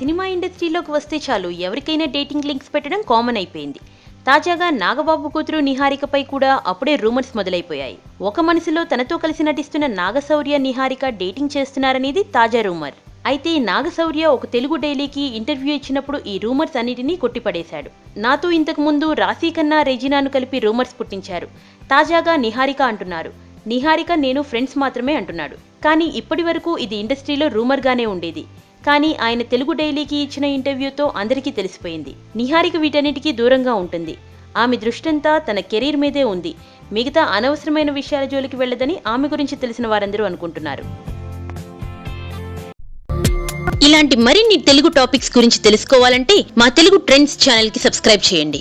Cinema ఇండస్ట్రీలోకి వస్తే చాలు ఎవరికైనా డేటింగ్ లింక్స్ పెట్టడం కామన్ అయిపోయింది. తాజాగా నాగబాబు కూతురు నిహారికపై కూడా అప్పుడే రూమర్స్ మొదలైపోయాయి. ఒక మనసులో తనతో కలిసి నటిస్తున్న నాగశౌర్య నిహారిక డేటింగ్ చేస్తున్నారనేది తాజా రూమర్. అయితే నాగశౌర్య ఒక తెలుగు డైలీకి ఇంటర్వ్యూ ఇచ్చినప్పుడు ఈ రూమర్స్ అన్నిటినీ కొట్టిపడేశాడు. నాతో ఇంతకు ముందు రాశీ కన్నా రెజినాను కలిపి రూమర్స్ పుట్టించారు. తాజాగా నిహారిక అంటున్నారు. నిహారిక నేను ఫ్రెండ్స్ మాత్రమే అంటున్నాడు. కానీ ఇప్పటి వరకు ఇది ఇండస్ట్రీలో రూమర్గానే ఉండేది. కానీ ఆయన తెలుగు డైలీకి ఇచ్చిన ఇంటర్వ్యూతో అందరికీ తెలిసిపోయింది. నిహారిక వీటన్నిటికీ దూరంగా ఉంటుంది. ఆమె దృష్టంతా తన కెరీర్ మీదే ఉంది. మిగతా అనవసరమైన విషయాల జోలికి వెళ్ళదని ఆమె గురించి తెలిసిన వారందరూ అనుకుంటున్నారు. ఇలాంటి మరిన్ని తెలుగు టాపిక్స్ గురించి తెలుసుకోవాలంటే మా తెలుగు ట్రెండ్స్ ఛానల్కి సబ్స్క్రైబ్ చేయండి.